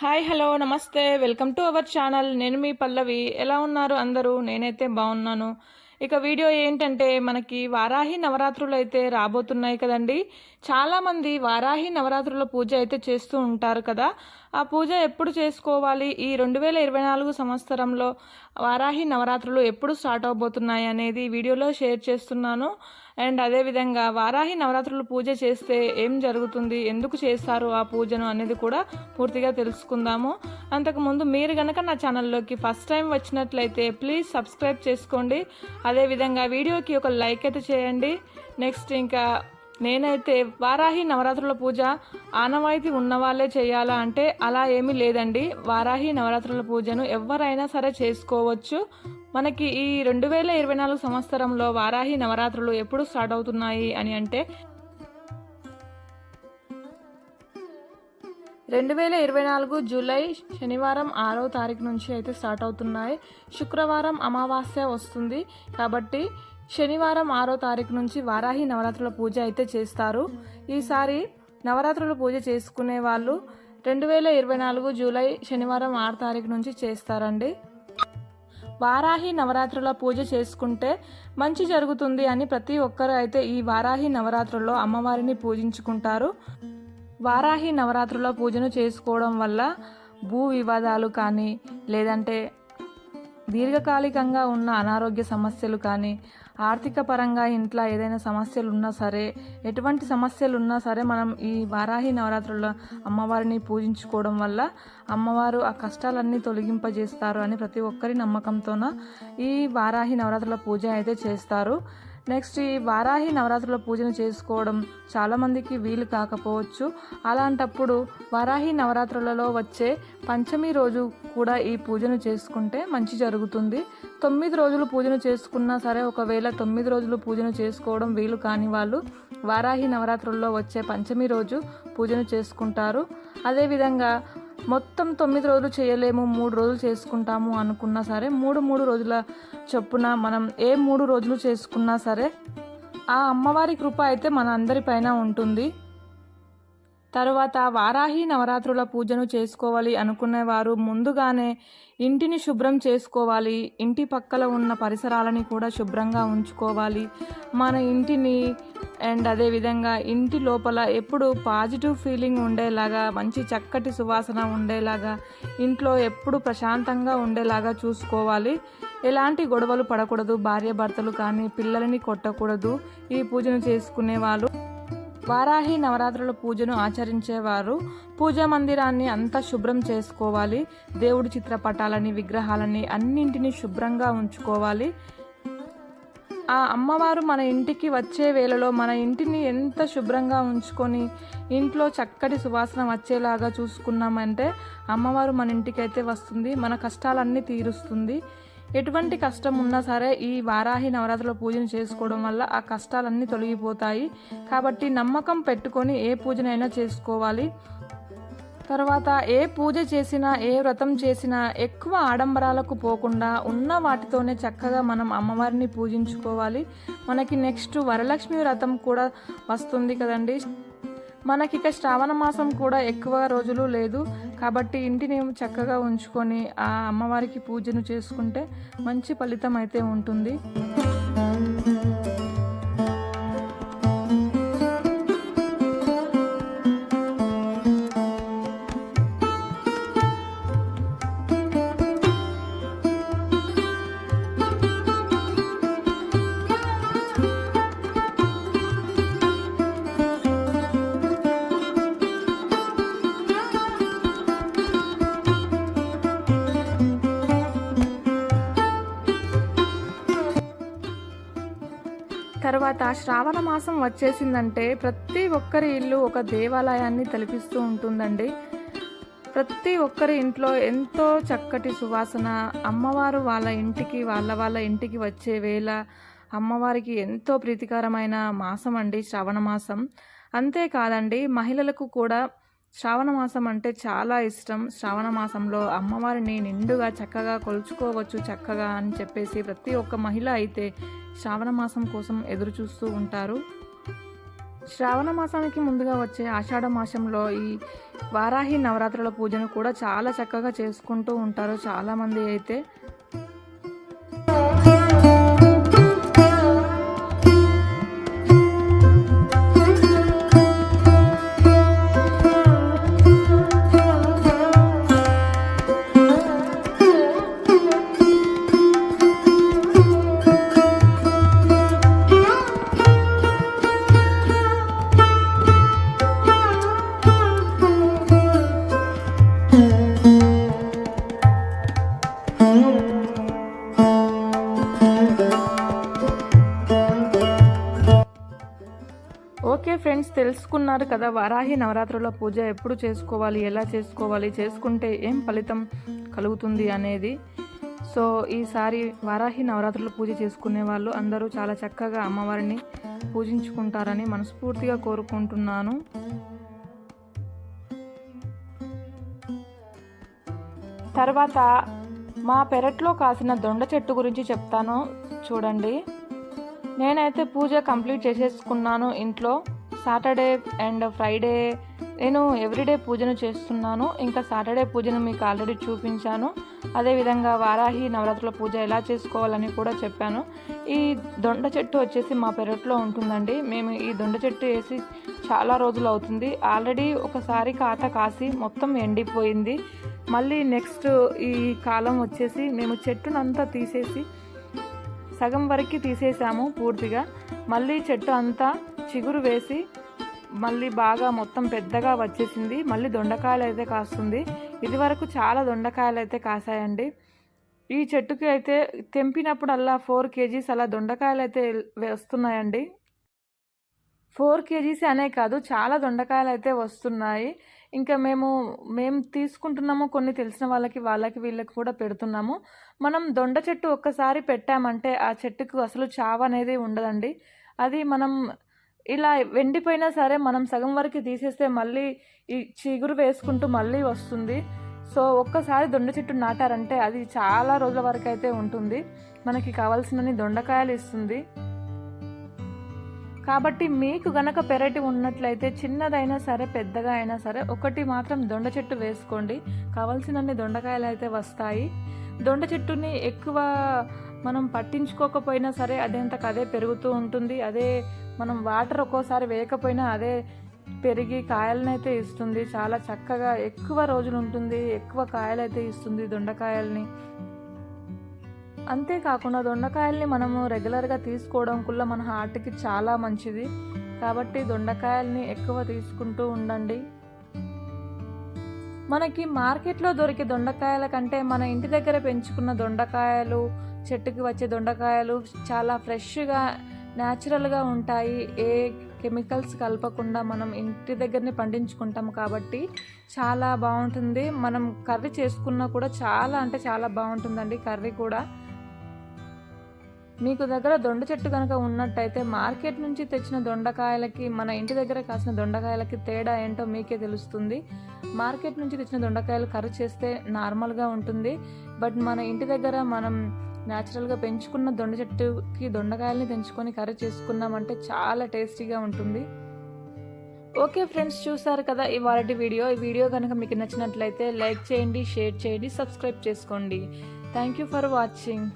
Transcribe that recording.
Hi hello నమస్తే. Welcome to our channel. నేను మీ పల్లవి. ఎలా ఉన్నారు అందరూ? నేనైతే బాగున్నాను. ఇక వీడియో ఏంటంటే మనకి వారాహి నవరాత్రులు అయితే రాబోతున్నాయి కదండి. చాలామంది వారాహి నవరాత్రుల పూజ అయితే చేస్తూ ఉంటారు కదా. ఆ పూజ ఎప్పుడు చేసుకోవాలి? ఈ రెండు వేల ఇరవై నాలుగు సంవత్సరంలో వారాహి నవరాత్రులు ఎప్పుడు స్టార్ట్ అవబోతున్నాయి అనేది వీడియోలో షేర్ చేస్తున్నాను. అండ్ అదేవిధంగా వారాహి నవరాత్రులు పూజ చేస్తే ఏం జరుగుతుంది? ఎందుకు చేస్తారు ఆ పూజను అనేది కూడా పూర్తిగా తెలుసుకుందాము. అంతకుముందు మీరు కనుక నా ఛానల్లోకి ఫస్ట్ టైం వచ్చినట్లయితే ప్లీజ్ సబ్స్క్రైబ్ చేసుకోండి. అదేవిధంగా వీడియోకి ఒక లైక్ అయితే చేయండి. నెక్స్ట్ ఇంకా నేనైతే వారాహి నవరాత్రుల పూజ ఆనవాయితీ ఉన్న వాళ్ళే చేయాలా అంటే అలా ఏమీ లేదండి. వారాహి నవరాత్రుల పూజను ఎవరైనా సరే చేసుకోవచ్చు. మనకి ఈ రెండు వేల ఇరవై నాలుగు సంవత్సరంలో వారాహి నవరాత్రులు ఎప్పుడు స్టార్ట్ అవుతున్నాయి అని అంటే రెండు వేల ఇరవై నాలుగు జూలై శనివారం ఆరో తారీఖు నుంచి అయితే స్టార్ట్ అవుతున్నాయి. శుక్రవారం అమావాస్య వస్తుంది కాబట్టి శనివారం ఆరో తారీఖు నుంచి వారాహి నవరాత్రుల పూజ అయితే చేస్తారు. ఈసారి నవరాత్రుల పూజ చేసుకునే వాళ్ళు రెండు వేల ఇరవై నాలుగు జూలై శనివారం ఆరు తారీఖు నుంచి చేస్తారండి. వారాహి నవరాత్రుల పూజ చేసుకుంటే మంచి జరుగుతుంది అని ప్రతి ఒక్కరు అయితే ఈ వారాహి నవరాత్రుల్లో అమ్మవారిని పూజించుకుంటారు. వారాహి నవరాత్రుల పూజను చేసుకోవడం వల్ల భూ వివాదాలు కానీ లేదంటే దీర్ఘకాలికంగా ఉన్న అనారోగ్య సమస్యలు కానీ ఆర్థిక పరంగా ఇంట్లో ఏదైనా సమస్యలు ఉన్నా సరే ఎటువంటి సమస్యలు ఉన్నా సరే మనం ఈ వారాహి నవరాత్రుల్లో అమ్మవారిని పూజించుకోవడం వల్ల అమ్మవారు ఆ కష్టాలన్నీ తొలగింపజేస్తారు అని ప్రతి ఒక్కరి నమ్మకంతోన ఈ వారాహి నవరాత్రుల పూజ అయితే చేస్తారు. నెక్స్ట్ ఈ వారాహి నవరాత్రుల పూజను చేసుకోవడం చాలామందికి వీలు కాకపోవచ్చు. అలాంటప్పుడు వారాహి నవరాత్రులలో వచ్చే పంచమి రోజు కూడా ఈ పూజను చేసుకుంటే మంచి జరుగుతుంది. తొమ్మిది రోజులు పూజను చేసుకున్నా సరే ఒకవేళ తొమ్మిది రోజులు పూజను చేసుకోవడం వీలు కాని వాళ్ళు వారాహి నవరాత్రుల్లో వచ్చే పంచమి రోజు పూజను చేసుకుంటారు. అదేవిధంగా మొత్తం తొమ్మిది రోజులు చేయలేము మూడు రోజులు చేసుకుంటాము అనుకున్నా సరే మూడు మూడు రోజుల చొప్పున మనం ఏ మూడు రోజులు చేసుకున్నా సరే ఆ అమ్మవారి కృప అయితే మన అందరిపైన ఉంటుంది. తరువాత వారాహి నవరాత్రుల పూజను చేసుకోవాలి అనుకునేవారు. ముందుగానే ఇంటిని శుభ్రం చేసుకోవాలి. ఇంటి పక్కల ఉన్న పరిసరాలని కూడా శుభ్రంగా ఉంచుకోవాలి. మన ఇంటిని అండ్ అదేవిధంగా ఇంటి లోపల ఎప్పుడు పాజిటివ్ ఫీలింగ్ ఉండేలాగా మంచి చక్కటి సువాసన ఉండేలాగా ఇంట్లో ఎప్పుడు ప్రశాంతంగా ఉండేలాగా చూసుకోవాలి. ఎలాంటి గొడవలు పడకూడదు. భార్యాభర్తలు కానీ పిల్లలని కొట్టకూడదు. ఈ పూజను చేసుకునే వాళ్ళు వారాహి నవరాత్రుల పూజను ఆచరించేవారు. పూజా మందిరాన్ని అంతా శుభ్రం చేసుకోవాలి. దేవుడి చిత్రపటాలని విగ్రహాలని అన్నింటినీ శుభ్రంగా ఉంచుకోవాలి. ఆ అమ్మవారు మన ఇంటికి వచ్చే వేళలో మన ఇంటిని ఎంత శుభ్రంగా ఉంచుకొని ఇంట్లో చక్కటి సువాసన వచ్చేలాగా చూసుకున్నామంటే అమ్మవారు మన ఇంటికి అయితే వస్తుంది. మన కష్టాలన్నీ తీరుస్తుంది. ఎటువంటి కష్టం ఉన్నా సరే ఈ వారాహి నవరాత్రుల పూజను చేసుకోవడం వల్ల ఆ కష్టాలన్నీ తొలగిపోతాయి. కాబట్టి నమ్మకం పెట్టుకొని ఏ పూజనైనా చేసుకోవాలి. తర్వాత ఏ పూజ చేసినా ఏ వ్రతం చేసినా ఎక్కువ ఆడంబరాలకు పోకుండా ఉన్న వాటితోనే చక్కగా మనం అమ్మవారిని పూజించుకోవాలి. మనకి నెక్స్ట్ వరలక్ష్మి వ్రతం కూడా వస్తుంది కదండి. మనకిక శ్రావణ మాసం కూడా ఎక్కువ రోజులు లేదు. కాబట్టి ఇంటిని చక్కగా ఉంచుకొని ఆ అమ్మవారికి పూజను చేసుకుంటే మంచి ఫలితం అయితే ఉంటుంది. తర్వాత శ్రావణ మాసం వచ్చేసిందంటే ప్రతి ఒక్కరి ఇల్లు ఒక దేవాలయాన్ని తలపిస్తూ ఉంటుందండి. ప్రతి ఒక్కరి ఇంట్లో ఎంతో చక్కటి సువాసన. అమ్మవారు వాళ్ళ ఇంటికి వాళ్ళ వాళ్ళ ఇంటికి వచ్చే వేళ అమ్మవారికి ఎంతో ప్రీతికరమైన మాసం అండి శ్రావణ మాసం. అంతేకాదండి మహిళలకు కూడా శ్రావణ మాసం అంటే చాలా ఇష్టం. శ్రావణ మాసంలో అమ్మవారిని నిండుగా చక్కగా కొలుచుకోవచ్చు చక్కగా అని చెప్పేసి ప్రతి ఒక్క మహిళ అయితే శ్రావణ మాసం కోసం ఎదురు చూస్తూ ఉంటారు. శ్రావణ మాసానికి ముందుగా వచ్చే ఆషాఢ మాసంలో ఈ వారాహి నవరాత్రుల పూజను కూడా చాలా చక్కగా చేసుకుంటూ ఉంటారు చాలామంది అయితే. ఓకే ఫ్రెండ్స్ తెలుసుకున్నారు కదా వారాహి నవరాత్రుల పూజ ఎప్పుడు చేసుకోవాలి ఎలా చేసుకోవాలి చేసుకుంటే ఏం ఫలితం కలుగుతుంది అనేది. సో ఈసారి వారాహి నవరాత్రుల పూజ చేసుకునే వాళ్ళు అందరూ చాలా చక్కగా అమ్మవారిని పూజించుకుంటారని మనస్ఫూర్తిగా కోరుకుంటున్నాను. తర్వాత మా పెరట్లో కాసిన దొండ చెట్టు గురించి చెప్తాను. చూడండి. నేనైతే పూజ కంప్లీట్ చేసేసుకున్నాను ఇంట్లో. సాటర్డే అండ్ ఫ్రైడే నేను ఎవ్రీడే పూజను చేస్తున్నాను. ఇంకా సాటర్డే పూజను మీకు ఆల్రెడీ చూపించాను. అదేవిధంగా వారాహి నవరాత్రుల పూజ ఎలా చేసుకోవాలని కూడా చెప్పాను. ఈ దొండ చెట్టు వచ్చేసి మా పెరట్లో ఉంటుందండి. మేము ఈ దొండ చెట్టు వేసి చాలా రోజులు అవుతుంది. ఆల్రెడీ ఒకసారి కాత కాసి మొత్తం ఎండిపోయింది. మళ్ళీ నెక్స్ట్ ఈ కాలం వచ్చేసి మేము చెట్టునంతా తీసేసి సగం వరకు తీసేసాము పూర్తిగా. మళ్ళీ చెట్టు అంతా చిగురు వేసి మళ్ళీ బాగా మొత్తం పెద్దగా వచ్చేసింది. మళ్ళీ దొండకాయలు అయితే కాస్తుంది. ఇది వరకు చాలా దొండకాయలు అయితే కాసాయండి. ఈ చెట్టుకి అయితే తెంపినప్పుడల్లా ఫోర్ కేజీస్ అలా దొండకాయలు అయితే వస్తున్నాయండి. ఫోర్ కేజీస్ అనే కాదు చాలా దొండకాయలు అయితే వస్తున్నాయి. ఇంకా మేము మేము తీసుకుంటున్నాము కొన్ని తెలిసిన వాళ్ళకి వాళ్ళకి వీళ్ళకి కూడా పెడుతున్నాము. మనం దొండ చెట్టు ఒక్కసారి పెట్టామంటే ఆ చెట్టుకు అసలు చావు అనేది ఉండదండి. అది మనం ఇలా వెండిపోయినా సరే మనం సగం వరకు తీసేస్తే మళ్ళీ ఈ చిగురు వేసుకుంటూ మళ్ళీ వస్తుంది. సో ఒక్కసారి దొండ చెట్టు నాటారంటే అది చాలా రోజుల వరకు అయితే ఉంటుంది. మనకి కావాల్సినన్ని దొండకాయలు ఇస్తుంది. కాబట్టి మీకు గనక పెరటి ఉన్నట్లయితే చిన్నదైనా సరే పెద్దగా అయినా సరే ఒకటి మాత్రం దొండ చెట్టు వేసుకోండి. కావలసినన్ని దొండకాయలు అయితే వస్తాయి. దొండ చెట్టుని ఎక్కువ మనం పట్టించుకోకపోయినా సరే అదేంతకు అదే పెరుగుతూ ఉంటుంది. అదే మనం వాటర్ ఒక్కోసారి వేయకపోయినా అదే పెరిగి కాయలనైతే ఇస్తుంది. చాలా చక్కగా ఎక్కువ రోజులు ఉంటుంది. ఎక్కువ కాయలైతే ఇస్తుంది దొండకాయల్ని. అంతేకాకుండా దొండకాయల్ని మనము రెగ్యులర్గా తీసుకోవడం వల్ల మన హార్ట్కి చాలా మంచిది. కాబట్టి దొండకాయల్ని ఎక్కువ తీసుకుంటూ ఉండండి. మనకి మార్కెట్లో దొరికే దొండకాయల కంటే మన ఇంటి దగ్గర పెంచుకున్న దొండకాయలు చెట్టుకి వచ్చే దొండకాయలు చాలా ఫ్రెష్గా న్యాచురల్గా ఉంటాయి. ఏ కెమికల్స్ కలపకుండా మనం ఇంటి దగ్గరనే పండించుకుంటాం కాబట్టి చాలా బాగుంటుంది. మనం కర్రీ చేసుకున్నా కూడా చాలా అంటే చాలా బాగుంటుందండి కర్రీ కూడా. మీకు దగ్గర దొండ చెట్టు కనుక ఉన్నట్టయితే మార్కెట్ నుంచి తెచ్చిన దొండకాయలకి మన ఇంటి దగ్గర కాసిన దొండకాయలకి తేడా ఏంటో మీకే తెలుస్తుంది. మార్కెట్ నుంచి తెచ్చిన దొండకాయలు కర్రీ చేస్తే నార్మల్గా ఉంటుంది. బట్ మన ఇంటి దగ్గర మనం న్యాచురల్గా పెంచుకున్న దొండ చెట్టుకి దొండకాయల్ని తెంచుకొని కర్రీ చేసుకున్నామంటే చాలా టేస్టీగా ఉంటుంది. ఓకే ఫ్రెండ్స్ చూసారు కదా ఇవాళ వీడియో. ఈ వీడియో కనుక మీకు నచ్చినట్లయితే లైక్ చేయండి షేర్ చేయండి సబ్స్క్రైబ్ చేసుకోండి. Thank you for watching